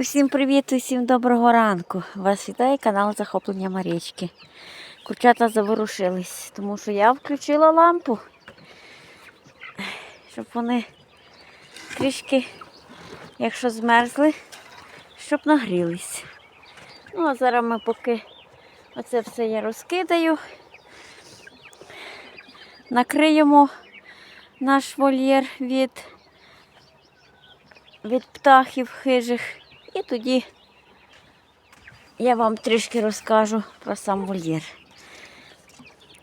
Усім привіт, усім доброго ранку. Вас вітає канал Захоплення Марічки. Курчата заворушились, тому що я включила лампу, щоб вони трішки, якщо змерзли, щоб нагрілись. Ну, а зараз ми поки оце все я розкидаю, накриємо наш вольєр від, від птахів хижих. І тоді я вам трішки розкажу про сам вольєр.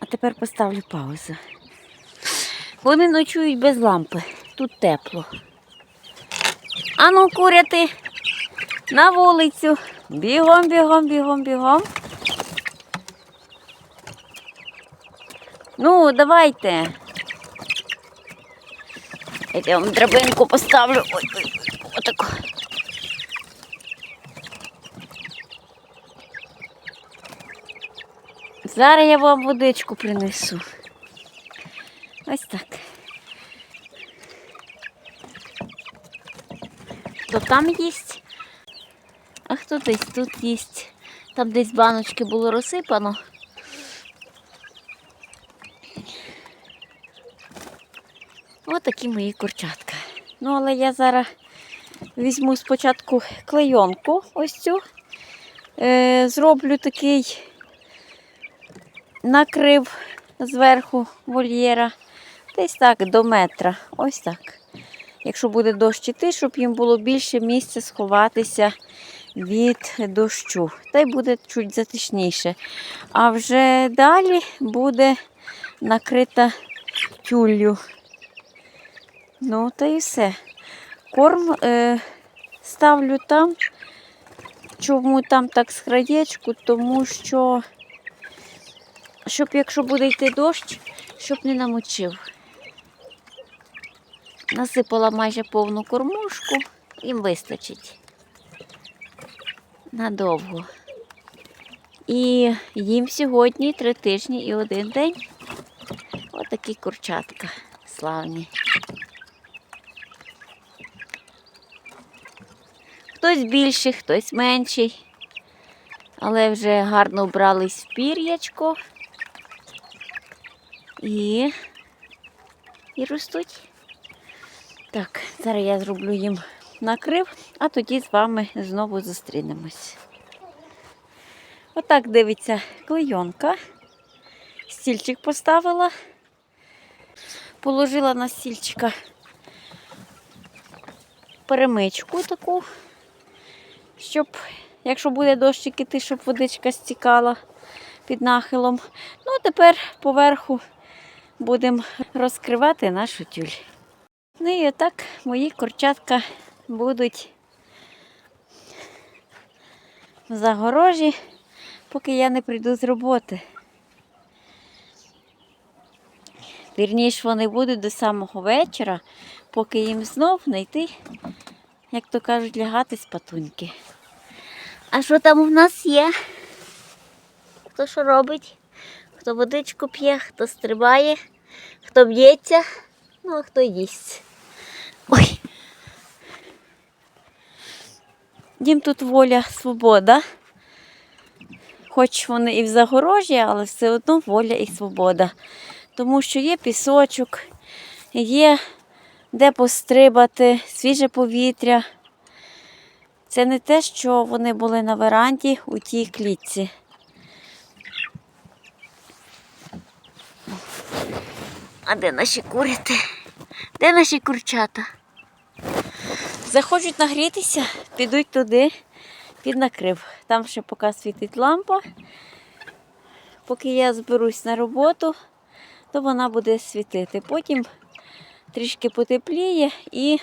А тепер поставлю паузу. Вони ночують без лампи. Тут тепло. Ану, куряти на вулицю. Бігом, бігом, бігом, бігом. Ну, давайте. Я вам драбинку поставлю. Ой, ой, ой, отаку. Зараз я вам водичку принесу. Ось так. Хто там їсть, а хто десь тут їсть. Там десь баночки було розсипано. Ось такі мої курчатка. Ну, але я зараз візьму спочатку клейонку ось цю. Е, зроблю такий накрив зверху вольєра. Десь так до метра. Ось так. Якщо буде дощ іти, щоб їм було більше місця сховатися від дощу. Та й буде чуть затишніше. А вже далі буде накрита тюллю. Ну, та і все. Корм е, ставлю там. Чому там так з краєчку? Тому що щоб якщо буде йти дощ, щоб не намочив. Насипала майже повну кормушку, їм вистачить надовго. І їм сьогодні три тижні і один день. Отакі курчатка славні. Хтось більший, хтось менший, але вже гарно вбрались в пір'ячко. І, і ростуть. Так, зараз я зроблю їм накрив, а тоді з вами знову зустрінемось. Отак дивиться клейонка. Стільчик поставила, положила на стільчика перемичку таку, щоб, якщо буде дощик іти, щоб водичка стікала під нахилом. Ну, а тепер поверху будемо розкривати нашу тюль. Ну і отак мої курчатка будуть в загорожі, поки я не прийду з роботи. Вірніше вони будуть до самого вечора, поки їм знов знайти, як то кажуть, лягати з патуньки. А що там у нас є? Хто що робить? Хто водичку п'є, хто стрибає, хто б'ється, ну а хто їсть. Ой. Їм тут воля, свобода. Хоч вони і в загорожі, але все одно воля і свобода. Тому що є пісочок, є де пострибати, свіже повітря. Це не те, що вони були на веранді у тій клітці. А де наші курити? Де наші курчата? Захочуть нагрітися, підуть туди, під накрив. Там ще поки світить лампа. Поки я зберусь на роботу, то вона буде світити. Потім трішки потепліє і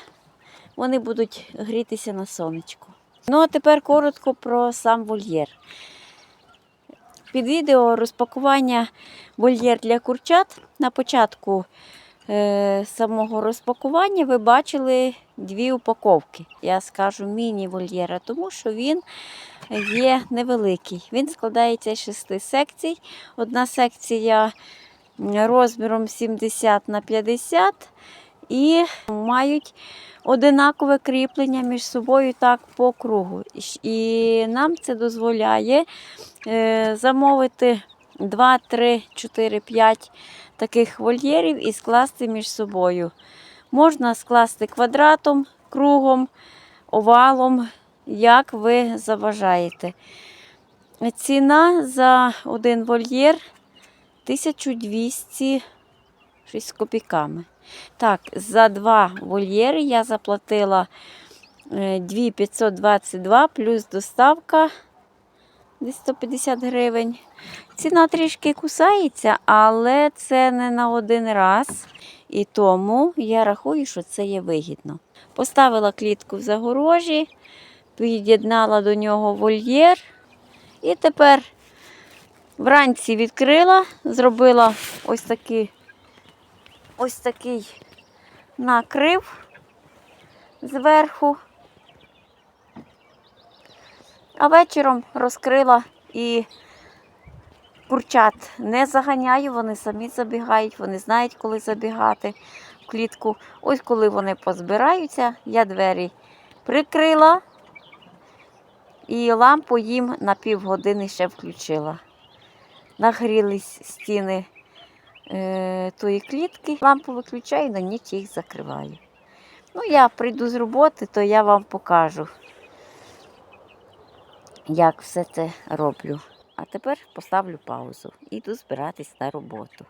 вони будуть грітися на сонечку. Ну, а тепер коротко про сам вольєр. Під відео розпакування вольєр для курчат на початку е, самого розпакування ви бачили дві упаковки. Я скажу міні-вольєра, тому що він є невеликий. Він складається з шести секцій. Одна секція розміром 70 на 50 і мають одинакове кріплення між собою так по кругу. І нам це дозволяє замовити 2, 3, 4, 5 таких вольєрів і скласти між собою. Можна скласти квадратом, кругом, овалом, як ви забажаєте. Ціна за один вольєр 1200 щось з копійками. Так, за два вольєри я заплатила е, 2522 плюс доставка десь 150 гривень. Ціна трішки кусається, але це не на один раз. І тому я рахую, що це є вигідно. Поставила клітку в загорожі, під'єднала до нього вольєр. І тепер вранці відкрила, зробила ось такий, ось такий накрив зверху. А вечором розкрила і курчат не заганяю, вони самі забігають, вони знають, коли забігати в клітку. Ось коли вони позбираються, я двері прикрила і лампу їм на півгодини ще включила. Нагрілись стіни е, тої клітки, лампу виключаю, на ніч їх закриваю. Ну, я прийду з роботи, то я вам покажу, як все це роблю. А тепер поставлю паузу і йду збиратись на роботу.